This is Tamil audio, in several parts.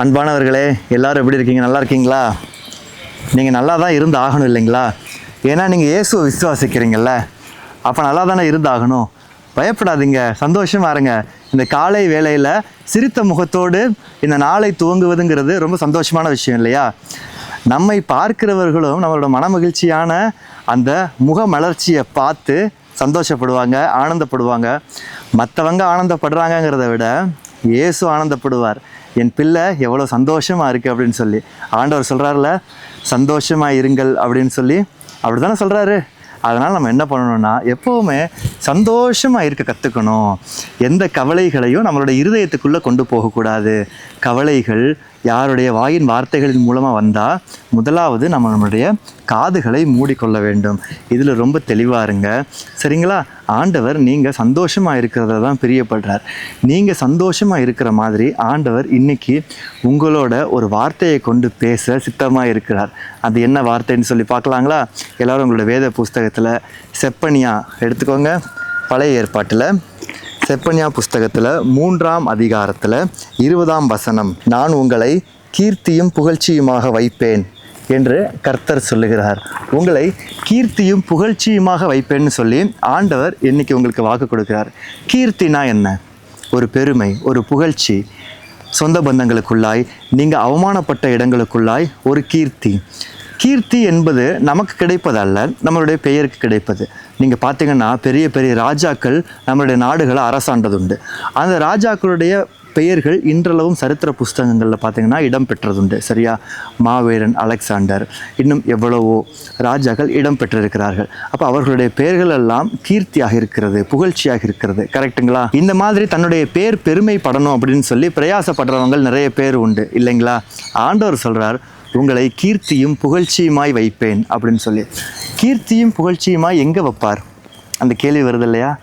அன்பானவர்களே எல்லாரும் எப்படி இருக்கீங்க? நல்லா இருக்கீங்களா? நீங்கள் நல்லா தான் இருந்து ஆகணும் இல்லைங்களா? ஏன்னா நீங்கள் இயேசுவை விசுவாசிக்கிறீங்கல்ல. அப்போ நல்லா தானே இருந்து ஆகணும்? பயப்படாதீங்க. சந்தோஷமாக இருங்க. இந்த காலை வேலையில் சிரித்த முகத்தோடு இந்த நாளை துவங்குவதுங்கிறது ரொம்ப சந்தோஷமான விஷயம் இல்லையா? நம்மை பார்க்கிறவர்களும் நம்மளோட மனமகிழ்ச்சியான அந்த முக மலர்ச்சியை பார்த்து சந்தோஷப்படுவாங்க ஆனந்தப்படுவாங்க. மற்றவங்க ஆனந்தப்படுறாங்கங்கிறத விட இயேசு ஆனந்தப்படுவார். என் பிள்ளை எவ்வளோ சந்தோஷமாக இருக்குது அப்படின்னு சொல்லி. ஆண்டவர் சொல்கிறாருல சந்தோஷமாக இருங்கள் அப்படின்னு சொல்லி. அப்படி தானே சொல்கிறாரு அதனால் நம்ம என்ன பண்ணணும்னா எப்போவுமே சந்தோஷமாக இருக்க கற்றுக்கணும் எந்த கவலைகளையும் நம்மளோட இருதயத்துக்குள்ளே கொண்டு போகக்கூடாது. கவலைகள் யாருடைய வாயின் வார்த்தைகளின் மூலமாக வந்தால் முதலாவது நம்ம நம்மளுடைய காதுகளை மூடிக்கொள்ள வேண்டும். இதில் ரொம்ப தெளிவாக இருங்க. சரிங்களா? ஆண்டவர் நீங்கள் சந்தோஷமாக இருக்கிறத தான் பிரியப்படுறார். நீங்கள் சந்தோஷமாக இருக்கிற மாதிரி ஆண்டவர் இன்றைக்கி உங்களோட ஒரு வார்த்தையை கொண்டு பேச சித்தமாக இருக்கிறார். அது என்ன வார்த்தைன்னு சொல்லி பார்க்கலாங்களா? எல்லோரும் உங்களோட வேத புஸ்தகத்தில் செப்பனியா எடுத்துக்கோங்க. பழைய ஏற்பாட்டில் செப்பனியா புஸ்தகத்தில் மூன்றாம் அதிகாரத்தில் இருபதாம் வசனம் நான் உங்களை கீர்த்தியும் புகழ்ச்சியுமாக வைப்பேன் என்று கர்த்தர் சொல்லுகிறார். உங்களை கீர்த்தியும் புகழ்ச்சியுமாக வைப்பேன்னு சொல்லி ஆண்டவர் இன்னைக்கு உங்களுக்கு வாக்கு கொடுக்கிறார். கீர்த்தினா என்ன? ஒரு பெருமை ஒரு புகழ்ச்சி. சொந்த பந்தங்களுக்குள்ளாய் நீங்கள் அவமானப்பட்ட இடங்களுக்குள்ளாய் ஒரு கீர்த்தி. கீர்த்தி என்பது நமக்கு கிடைப்பதல்ல நம்மளுடைய பெயருக்கு கிடைப்பது. நீங்கள் பார்த்தீங்கன்னா பெரிய பெரிய ராஜாக்கள் நம்மளுடைய நாடுகளை அரசாண்டதுண்டு. அந்த ராஜாக்களுடைய பெயர்கள் இன்றளவும் சரித்திர புஸ்தகங்களில் பார்த்தீங்கன்னா இடம் பெற்றதுண்டு. சரியா? மாவீரன் அலெக்சாண்டர் இன்னும் எவ்வளவோ ராஜாக்கள் இடம் பெற்றிருக்கிறார்கள். அப்போ அவர்களுடைய பெயர்கள் எல்லாம் கீர்த்தியாக இருக்கிறது புகழ்ச்சியாக இருக்கிறது. கரெக்ட்டுங்களா இந்த மாதிரி தன்னுடைய பேர் பெருமைப்படணும் அப்படின்னு சொல்லி பிரயாசப்படுறவங்க நிறைய பேர் உண்டு. இல்லைங்களா? ஆண்டவர் சொல்கிறார் உங்களை கீர்த்தியும் புகழ்ச்சியுமாய் வைப்பேன் அப்படின்னு சொல்லி. கீர்த்தியும் புகழ்ச்சியுமாய் எங்கே வைப்பார்? அந்த கேள்வி வருது இல்லையா?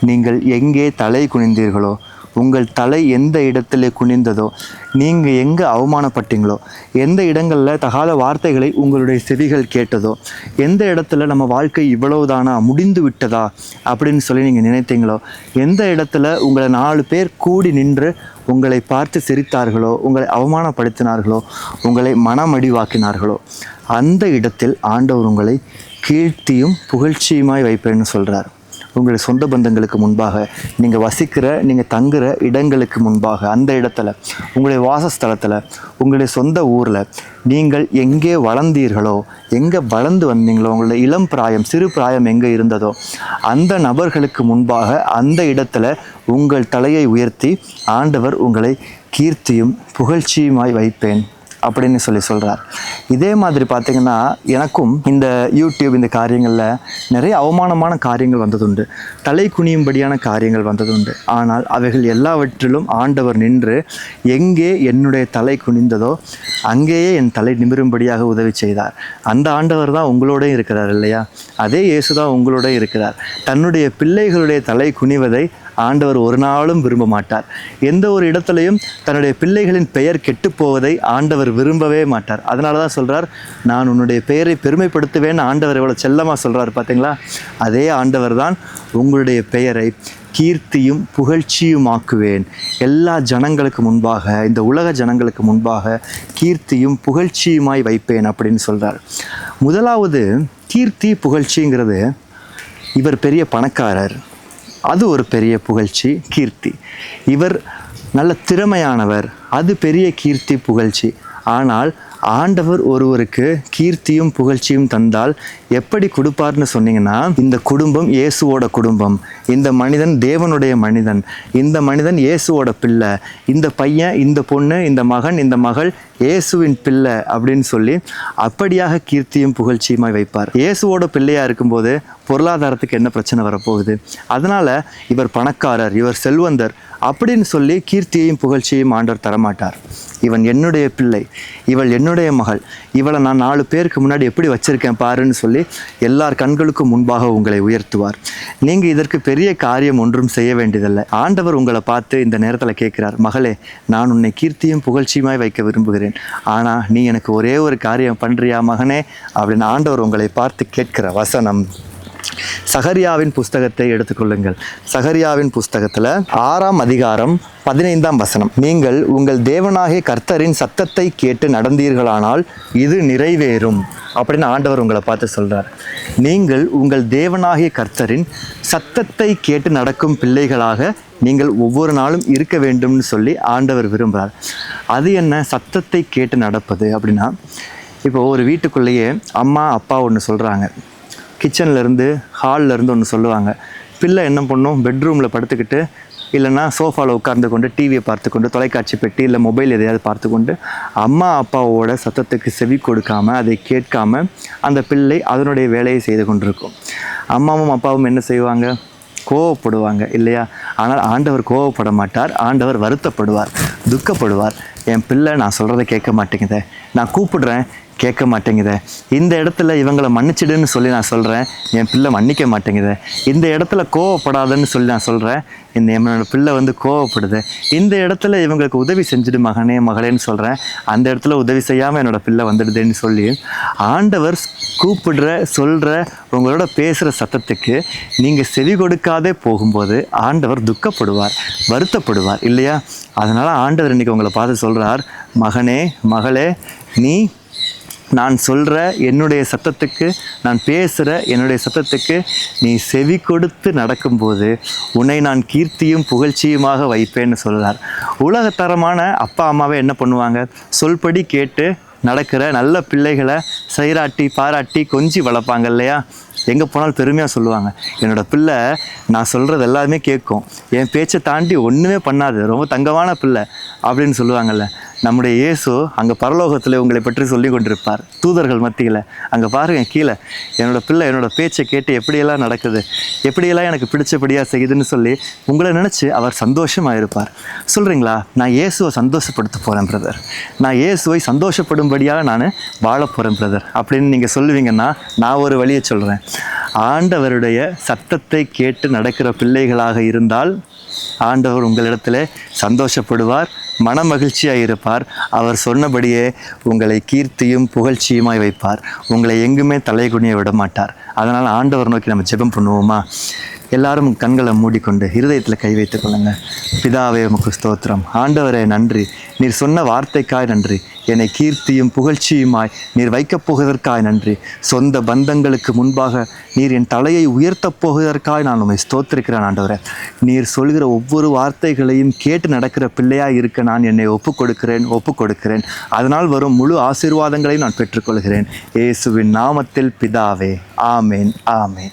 நீங்கள் எங்கே தலை குனிந்தீர்களோ உங்கள் தலை எந்த இடத்துல குனிந்ததோ நீங்கள் எங்கே அவமானப்பட்டீங்களோ எந்த இடங்களில் தகாத வார்த்தைகளை உங்களுடைய செவிகள் கேட்டதோ எந்த இடத்துல நம்ம வாழ்க்கை இவ்வளவுதானா முடிந்து விட்டதா அப்படின்னு சொல்லி நீங்கள் நினைத்தீங்களோ எந்த இடத்துல உங்களை நாலு பேர் கூடி நின்று உங்களை பார்த்து சிரித்தார்களோ உங்களை அவமானப்படுத்தினார்களோ உங்களை மனமடிவாக்கினார்களோ அந்த இடத்தில் ஆண்டவர் உங்களை கீழ்த்தியும் புகழ்ச்சியுமாய் வைப்பேன்னு சொல்கிறார் உங்களுடைய சொந்த பந்தங்களுக்கு முன்பாக நீங்கள் வசிக்கிற நீங்கள் தங்குற இடங்களுக்கு முன்பாக அந்த இடத்துல உங்களுடைய வாசஸ்தலத்தில் உங்களுடைய சொந்த ஊரில் நீங்கள் எங்கே வளர்ந்தீர்களோ எங்கே வளர்ந்து வந்தீங்களோ உங்களுடைய இளம் பிராயம் சிறு பிராயம் எங்கே இருந்ததோ அந்த நபர்களுக்கு முன்பாக அந்த இடத்துல உங்கள் தலையை உயர்த்தி ஆண்டவர் உங்களை கீர்த்தியும் புகழ்ச்சியுமாய் வைப்பேன். அப்படின்னு சொல்லி சொல்கிறார் இதே மாதிரி பார்த்திங்கன்னா எனக்கும் இந்த யூடியூப் இந்த காரியங்களில் நிறைய அவமானமான காரியங்கள் வந்ததுண்டு. தலை குனியும்படியான காரியங்கள் வந்ததுண்டு. ஆனால் அவைகள் எல்லாவற்றிலும் ஆண்டவர் நின்று எங்கே என்னுடைய தலை குனிந்ததோ அங்கேயே என் தலை நிமிரும்படியாக உதவி செய்தார். அந்த ஆண்டவர் தான் உங்களோட இருக்கிறார் இல்லையா? அதே இயேசு தான் உங்களோட இருக்கிறார். தன்னுடைய பிள்ளைகளுடைய தலை குனிவதை ஆண்டவர் ஒரு நாளும் விரும்ப மாட்டார். எந்த ஒரு இடத்துலையும் தன்னுடைய பிள்ளைகளின் பெயர் கெட்டுப் போவதை ஆண்டவர் விரும்பவே மாட்டார். அதனால தான் சொல்கிறார் நான் உன்னுடைய பெயரை பெருமைப்படுத்துவேன்னு ஆண்டவர் எவ்வளோ செல்லமாக சொல்கிறார் பார்த்தீங்களா அதே ஆண்டவர் தான் உங்களுடைய பெயரை கீர்த்தியும் புகழ்ச்சியுமாக்குவேன் எல்லா ஜனங்களுக்கு முன்பாக இந்த உலக ஜனங்களுக்கு முன்பாக கீர்த்தியும் புகழ்ச்சியுமாய் வைப்பேன் அப்படின்னு சொல்கிறார் முதலாவது கீர்த்தி புகழ்ச்சிங்கிறது இவர் பெரிய பணக்காரர். அது ஒரு பெரிய புகழ்ச்சி கீர்த்தி. இவர் நல்ல திறமையானவர். அது பெரிய கீர்த்தி புகழ்ச்சி. ஆனால் ஆண்டவர் ஒருவருக்கு கீர்த்தியும் புகழ்ச்சியும் தந்தால் எப்படி கொடுப்பார்னு சொன்னீங்கன்னா இந்த குடும்பம் இயேசுவோட குடும்பம் இந்த மனிதன் தேவனுடைய மனிதன் இந்த மனிதன் இயேசுவோட பிள்ளை இந்த பையன் இந்த பொண்ணு இந்த மகன் இந்த மகள் இயேசுவின் பிள்ளை அப்படின்னு சொல்லி அப்படியாக கீர்த்தியும் புகழ்ச்சியுமாய் வைப்பார். இயேசுவோட பிள்ளையாக இருக்கும்போது பொருளாதாரத்துக்கு என்ன பிரச்சனை வரப்போகுது? அதனால் இவர் பணக்காரர் இவர் செல்வந்தர் அப்படின்னு சொல்லி கீர்த்தியையும் புகழ்ச்சியையும் ஆண்டவர் தரமாட்டார். இவன் என்னுடைய பிள்ளை இவள் என்னுடைய மகள் இவளை நான் நாலு பேருக்கு முன்னாடி எப்படி வச்சுருக்கேன் பாருன்னு சொல்லி எல்லார் கண்களுக்கும் முன்பாக உங்களை உயர்த்துவார். நீங்கள் இதற்கு பெரிய காரியம் ஒன்றும் செய்ய வேண்டியதில்லை. ஆண்டவர் உங்களை பார்த்து இந்த நேரத்தில் கேட்கிறார் மகளே நான் உன்னை கீர்த்தியும் புகழ்ச்சியுமாய் வைக்க விரும்புகிறேன். ஆனால் நீ எனக்கு ஒரே ஒரு காரியம் பண்ணுறியா மகனே? அப்படின்னு ஆண்டவர் உங்களை பார்த்து கேட்கிற வசனம். சகரியாவின் புஸ்தகத்தை எடுத்துக்கொள்ளுங்கள். சகரியாவின் புஸ்தகத்தில் ஆறாம் அதிகாரம் பதினைந்தாம் வசனம். நீங்கள் உங்கள் தேவனாகிய கர்த்தரின் சத்தத்தை கேட்டு நடந்தீர்களானால் இது நிறைவேறும். அப்படின்னு ஆண்டவர் உங்களை பார்த்து சொல்கிறார் நீங்கள் உங்கள் தேவனாகிய கர்த்தரின் சத்தத்தை கேட்டு நடக்கும் பிள்ளைகளாக நீங்கள் ஒவ்வொரு நாளும் இருக்க வேண்டும்னு சொல்லி ஆண்டவர் விரும்புகிறார் அது என்ன? சத்தத்தை கேட்டு நடப்பது அப்படின்னா இப்போ ஒரு வீட்டுக்குள்ளேயே அம்மா அப்பா ஒன்று சொல்கிறாங்க கிச்சன்லேருந்து இருந்து ஒன்று சொல்லுவாங்க. பிள்ளை என்ன பண்ணும்? பெட்ரூமில் படுத்துக்கிட்டு இல்லைன்னா சோஃபாவில் உட்கார்ந்து கொண்டு டிவியை பார்த்து கொண்டு தொலைக்காட்சி பெட்டி இல்லை மொபைல் எதையாவது பார்த்துக்கொண்டு அம்மா அப்பாவோட சத்தத்துக்கு செவி கொடுக்காம அதை கேட்காம அந்த பிள்ளை அதனுடைய வேலையை செய்து கொண்டிருக்கும். அம்மாவும் அப்பாவும் என்ன செய்வாங்க? கோவப்படுவாங்க இல்லையா? ஆனால் ஆண்டவர் கோவப்பட மாட்டார் ஆண்டவர் வருத்தப்படுவார் துக்கப்படுவார். என் பிள்ளை நான் சொல்கிறத கேட்க மாட்டேங்குதே. நான் கூப்பிடுறேன் கேட்க மாட்டேங்குது. இந்த இடத்துல இவங்களை மன்னிச்சிடுன்னு சொல்லி நான் சொல்கிறேன் என் பிள்ளை மன்னிக்க மாட்டேங்குது. இந்த இடத்துல கோவப்படாதன்னு சொல்லி நான் சொல்கிறேன் இந்த என்னோட பிள்ளை வந்து கோவப்படுது. இந்த இடத்துல இவங்களுக்கு உதவி செஞ்சுடு மகனே மகளேன்னு சொல்கிறேன் அந்த இடத்துல உதவி செய்யாமல் என்னோடய பிள்ளை வந்துடுதுன்னு சொல்லி ஆண்டவர் கூப்பிடுற சொல்கிற உங்களோட பேசுகிற சத்தத்துக்கு நீங்கள் செவி கொடுக்காதே போகும்போது ஆண்டவர் துக்கப்படுவார் வருத்தப்படுவார் இல்லையா? அதனால் ஆண்டவர் இன்னைக்கு உங்களை பார்த்து சொல்கிறார் மகனே மகளே நீ நான் சொல்கிற என்னுடைய சத்தத்துக்கு நான் பேசுகிற என்னுடைய சத்தத்துக்கு நீ செவி கொடுத்து நடக்கும்போது உன்னை நான் கீர்த்தியும் புகழ்ச்சியுமாக வைப்பேன்னு சொல்கிறார் உலகத்தரமான அப்பா அம்மாவே என்ன பண்ணுவாங்க? சொல்படி கேட்டு நடக்கிற நல்ல பிள்ளைகளை சைராட்டி பாராட்டி கொஞ்சி வளர்ப்பாங்க இல்லையா? எங்கே போனாலும் பெருமையாக சொல்லுவாங்க. என்னோடய பிள்ளை நான் சொல்கிறது எல்லாமே கேட்கும். என் பேச்சை தாண்டி ஒன்றுமே பண்ணாது ரொம்ப தங்கமான பிள்ளை அப்படின்னு சொல்லுவாங்கல்ல. நம்முடைய இயேசு அங்கே பரலோகத்தில் உங்களை பற்றி சொல்லி கொண்டிருப்பார். தூதர்கள் மத்தியில். அங்கே பாருங்கள் கீழே. என்னோடய பிள்ளை என்னோடய பேச்சை கேட்டு எப்படியெல்லாம் நடக்குது எப்படியெல்லாம் எனக்கு பிடிச்சபடியாக செய்யுதுன்னு சொல்லி உங்களை நினச்சி அவர் சந்தோஷமாக இருப்பார். சொல்கிறீங்களா நான் இயேசுவை சந்தோஷப்படுத்த போகிறேன் பிரதர் நான் இயேசுவை சந்தோஷப்படும்படியாக நான் வாழ போகிறேன் பிரதர் அப்படின்னு நீங்கள் சொல்லுவீங்கன்னா நான் ஒரு வழியை சொல்கிறேன் ஆண்டவருடைய சத்தத்தை கேட்டு நடக்கிற பிள்ளைகளாக இருந்தால் ஆண்டவர் உங்களிடத்தில் சந்தோஷப்படுவார் மனமகிழ்ச்சியாக இருப்பார். அவர் சொன்னபடியே உங்களை கீர்த்தியும் புகழ்ச்சியுமாய் வைப்பார். உங்களை எங்குமே தலைகுனிய விட மாட்டார் அதனால் ஆண்டவர் நோக்கி நம்ம ஜெபம் பண்ணுவோமா? எல்லாரும் கண்களை மூடிக்கொண்டு இருதயத்தில் கை வைத்துக் கொள்ளுங்க. பிதாவே உமக்கு ஸ்தோத்திரம். ஆண்டவரே நன்றி. நீர் சொன்ன வார்த்தைக்காய் நன்றி. என்னை கீர்த்தியும் புகழ்ச்சியுமாய் நீர் வைக்கப் போவதற்காய் நன்றி. சொந்த பந்தங்களுக்கு முன்பாக நீர் என் தலையை உயர்த்தப் போவதற்காய் நான் உண்மை ஸ்தோத்திருக்கிறேன் ஆண்டவரே. நீர் சொல்கிற ஒவ்வொரு வார்த்தைகளையும் கேட்டு நடக்கிற பிள்ளையாக இருக்க நான் என்னை ஒப்புக் கொடுக்கிறேன் ஒப்புக் கொடுக்கிறேன் அதனால் வரும் முழு ஆசீர்வாதங்களையும் நான் பெற்றுக்கொள்கிறேன். இயேசுவின் நாமத்தில் பிதாவே. ஆமேன் ஆமேன்.